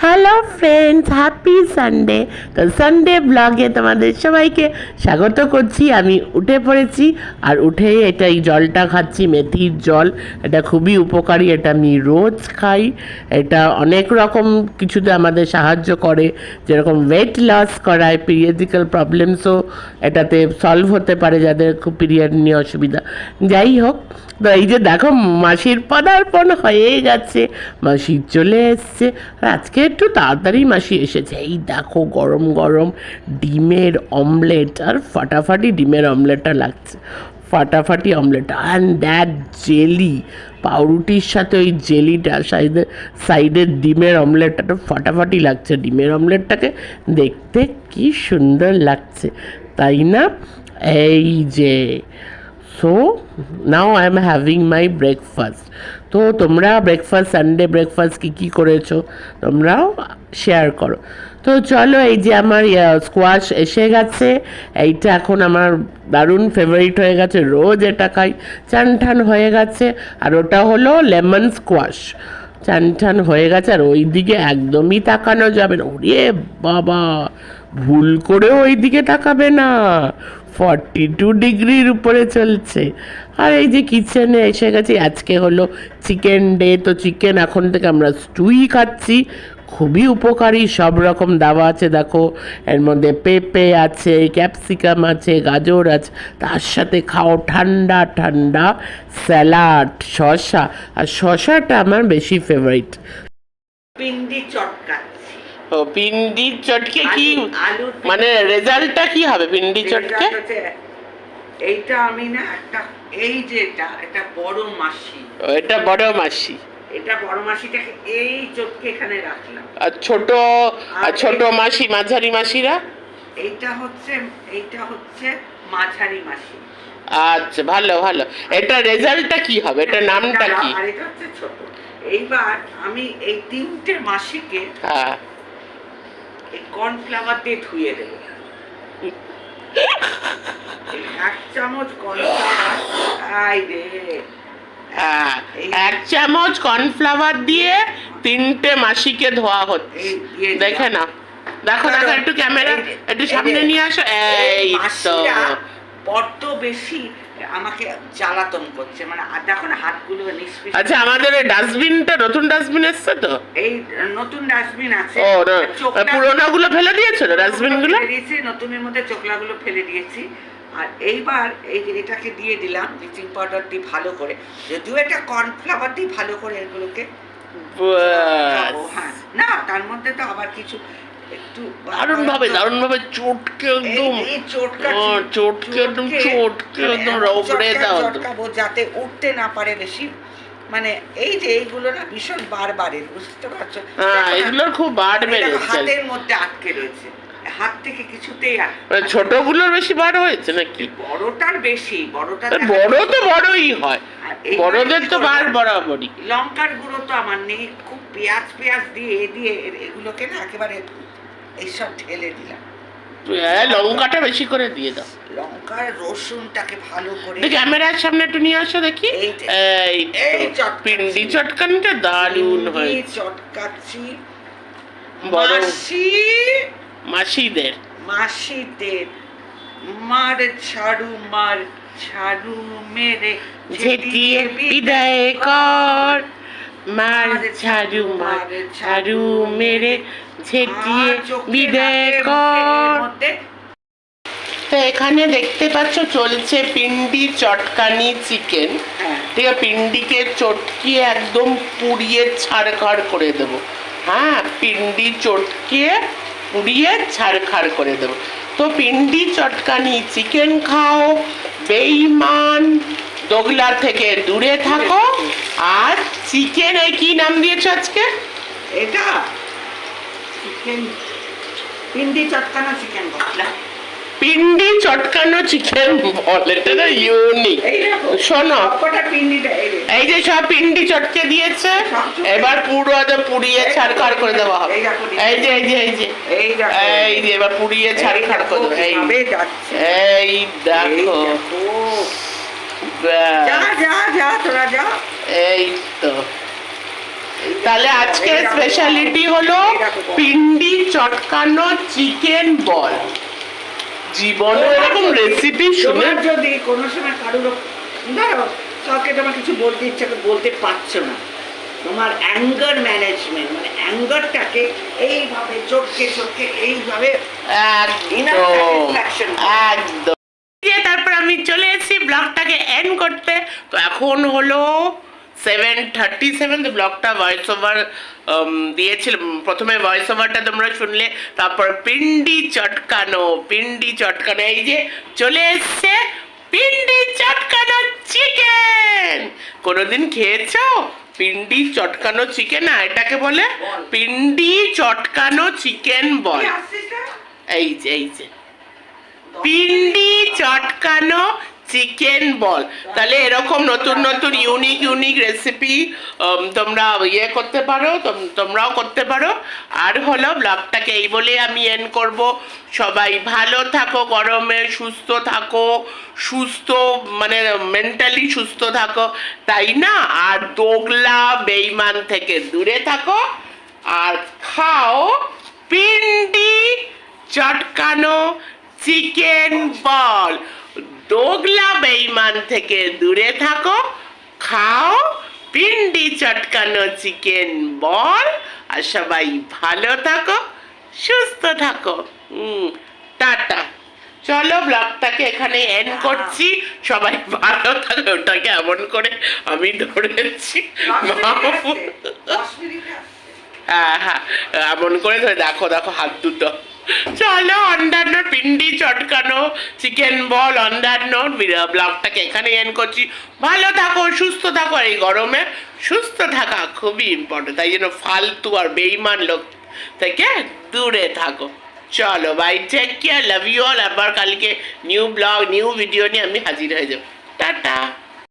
Hello friends happy Sunday তো Sunday ব্লগে তোমাদের সবাইকে স্বাগত করছি। আমি উঠে পড়েছি আর উঠেই এটা এই জলটা খাচ্ছি, মেথির জল। এটা খুবই উপকারী। এটা আমি রোজ খাই। এটা অনেক রকম কিছুতে আমাদের সাহায্য করে। যেরকম ওয়েট লস করায় পিরিয়ডিক্যাল প্রবলেমসও এটাতে সলভ হতে পারে যাদের খুব পিরিয়ড নিয়ে অসুবিধা। যাই হোক, তো এই যে দেখো, মাসির পদার্পণ হয়ে গেছে। মাসি চলে এসছে। আজকে একটু তাড়াতাড়ি মাসি এসেছে। এই দেখো গরম গরম ডিমের অমলেট আর ফাটাফাটি ডিমের অমলেটটা লাগছে। ফাটাফাটি অমলেট। অ্যান্ড দ্যাট জেলি পাউরুটির সাথে ওই জেলিটা সাইডে সাইডের ডিমের অমলেটটা তো ফাটাফাটি লাগছে। ডিমের অমলেটটাকে দেখতে কি সুন্দর লাগছে, তাই না? এই যে so now I am having my breakfast তো তোমরা ব্রেকফাস্ট সানডে ব্রেকফাস্ট কী কী করেছ? তোমরাও শেয়ার করো। তো চলো এই যে আমার স্কোয়াশ এসে গেছে। এইটা এখন আমার দারুণ ফেভারিট হয়ে গেছে। রোজ এটা খাই। চান ঠান হয়ে গেছে। আর ওটা হলো লেমন স্কোয়াশ চান টান হয়ে গেছে। আর ওই দিকে একদমই তাকানো যাবে না। ওরে বাবা! ভুল করেও ওই দিকে তাকাবে না। ফর্টি টু ডিগ্রির উপরে চলছে। আর এই যে কিচেনে এসে গেছি, আজকে হলো চিকেন ডে তো চিকেন এখন থেকে আমরা স্টুই খাচ্ছি। খুবই উপকারী, সব রকম দাওয়া আছে, দেখো। এর মধ্যে পেঁপে আছে ক্যাপসিকাম আছে, গাজর আছে, তার সাথে খাও, ঠান্ডা ঠান্ডা স্যালাড শসা। আর শসাটা আমার বেশি ফেভারিট পিন্ডি চটকাচ্ছি ও পিন্ডির চটকে কি মানে রেজাল্টটা কি হবে পিন্ডি চটকে? এইটা আমি না একটা এই যে এটা এটা বড় মাসি। ও, এটা বড় মাসি। এটা বড় মাসিটাকে এই চটকে এখানে রাখলাম। আর ছোট আর ছোট মাসি মাঝারি মাসিরা? এইটা হচ্ছে এইটা হচ্ছে মাঝারি মাসি। আচ্ছা ভালো ভালো। এটা রেজাল্টটা কি হবে? এটা নামটা কি? আর এটা হচ্ছে ছোট। এইবার আমি এই তিনটে মাসিকে হ্যাঁ। এই কর্নফ্লাওয়ার দিয়ে ধুয়ে দেবো। এক চামচ কর্নফ্লাওয়ার আই রে। হ্যাঁ এক চামচ কর্নফ্লাওয়ার দিয়ে তিনটে মাসিকে ধোয়া হচ্ছে। দেখে না দেখো দেখো একটু ক্যামেরা একটু সামনে নিয়ে আসো। এই তো। বড্ড বেশি আমাকে জ্বালাতন করছে মানে দেখো না হাতগুলো নিষ্পিস আচ্ছা আমাদের ডাস্টবিনটা নতুন ডাস্টবিন এসছে তো? এই নতুন ডাস্টবিন আছে। ও পুরোনো গুলো ফেলে দিয়েছ ডাস্টবিনগুলো দিয়েছি নতুনের মধ্যে চোখলাগুলো ফেলে দিয়েছি। আর এইবার এই এটাকে দিয়ে দিলাম ব্লিচিং পাউডার দিয়ে ভালো করে। যদিও এটা কর্নফ্লাওয়ার দিয়ে ভালো করে এগুলোকে হ্যাঁ। না তার মধ্যে তো আবার কিছু একটু দারুণ ভাবে দারুণ ভাবে চটকে একদম চটকে একদম চটকে একদম দাও যাতে উঠতে না পারে বেশি। মানে এই যে এইগুলো না ভীষণ বুঝতে পারছ? হ্যাঁ এগুলোর খুব বেড়েছে হাতের মধ্যে আটকে রয়েছে। হাত থেকে কিছুতেই আর মানে ছোটগুলোর বেশি বার হয়েছে নাকি? বড়টার বেশি বড়টা বড় তো বড়ই হয়। বড়দের তো বার বরাবরই। লঙ্কার গুঁড়ো তো আমার নেই। খুব পেঁয়াজ পেঁয়াজ দিয়ে এ দিয়ে এগুলোকে না একেবারে এইসব ঢেলে দিলাম। হ্যাঁ লঙ্কাটা বেশি করে দিয়ে দাও। লঙ্কার রসুনটাকে ভালো করে ক্যামেরার সামনে একটু নিয়ে আসো দেখি। এই। পিন্ডি চটকানিটা দারুণ চিংড়ি হয়েছে। চটকাচ্ছি। মাসি মাসিদের। মাসিদের মার ছাড়ু মার ছাড়ু মেরে ঝেঁটিয়ে বিদায় কর। মার ঝাড়ু মার ঝাড়ু। মেরে ঝেঁটিয়ে আর বিদায় কর। তো এখানে দেখতে পাচ্ছ চলছে পিন্ডি চটকানি চিকেন। হ্যাঁ। ঠিক আছে পিন্ডিকে চটকিয়ে একদম পুড়িয়ে ছাড়খাড় করে দেবো। হ্যাঁ পিন্ডি চটকিয়ে পুড়িয়ে ছাড়খাড় করে দেবো। তো পিন্ডি চটকানি চিকেন খাও বেইমান দোগলা থেকে। দূরে থাকো। আর চিকেন এই কি নাম দিয়েছ আজকে? এটা চিকেন পিন্ডি চটকানো চিকেন বললা পিন্ডি চটকানো চিকেন বল এটা না ইউনিক শোনো। এই এই যে সব পিন্ডি চটকে দিয়েছে এবার পুরো একদম পুড়িয়ে ছাড়খাড় করে দেওয়া হবে। এই যে এই যে এই যে। এই যে এবার পুড়িয়ে ছাড়খাড় করে দেবো এই দেখো। এই তো। তাহলে আজকে স্পেশালিটি হলো পিন্ডি চটকানো চিকেন বল জীবনে এরকম রেসিপি শুনে যদি কোনো সময় কারোর ধরো কাউকে তোমার কিছু বলতে ইচ্ছা করে বলতে পারছ না। তোমার অ্যাঙ্গার ম্যানেজমেন্ট মানে অ্যাঙ্গারটাকে এইভাবে চটকে চটকে এইভাবে একদম। একদম। তারপর আমি চলে ব্লগটাকে এন্ড করতে তো এখন হলো সেভেন থার্টি সেভেন ব্লগটা ভয়েস ওভার দিয়েছিলাম প্রথমে ভয়েস ওভারটা তোমরা শুনলে তারপর পিন্ডি চটকানো পিন্ডি চটকানো। এই যে চলে এসছে পিন্ডি চটকানো চিকেন কোনোদিন খেয়েছো? পিন্ডি চটকানো চিকেন না এটাকে বলে পিন্ডি চটকানো চিকেন বল? এই যে এই যে। পিন্ডি চটকানো চিকেন বল তাহলে এরকম নতুন নতুন ইউনিক ইউনিক রেসিপি তোমরা ইয়ে করতে পারো, তোম- তোমরাও করতে পারো। আর হলো ব্লগটাকে এই বলে আমি এন করব। সবাই ভালো থাকো, গরমে সুস্থ থাকো, সুস্থ মানে মেন্টালি সুস্থ থাকো। তাই না? আর দোগলা বেইমান থেকে দূরে থাকো। আর খাও পিন্ডি চটকানো চিকেন বল দোগলা বেইমান থেকে দূরে থাকো খাও পিন্ডি চটকানো চিকেন বল আর সবাই ভালো থাকো সুস্থ থাকো। হুম টাটা। চলো ব্লগটাকে এখানে এন্ড করছি। সবাই ভালো থাকো ওটাকে এমন করে আমি ধরেছি। হ্যাঁ হ্যাঁ এমন করে ধরে দেখো দেখো হাত দুটো। চলো অন্যান্য পিন্ডি চটকানো চিকেন বল অন্যান্য ব্লগটাকে এখানে এন্ড করছি। ভালো থাকো, সুস্থ থাকো এই গরমে সুস্থ থাকা খুবই ইম্পর্টেন্ট তাই জন্য ফালতু আর বেইমান লোক থেকে দূরে থাকো। চলো bye take care love you all আবার কালকে নিউ ব্লগ নিউ ভিডিও নিয়ে আমি হাজির হয়ে যাব। টাটা।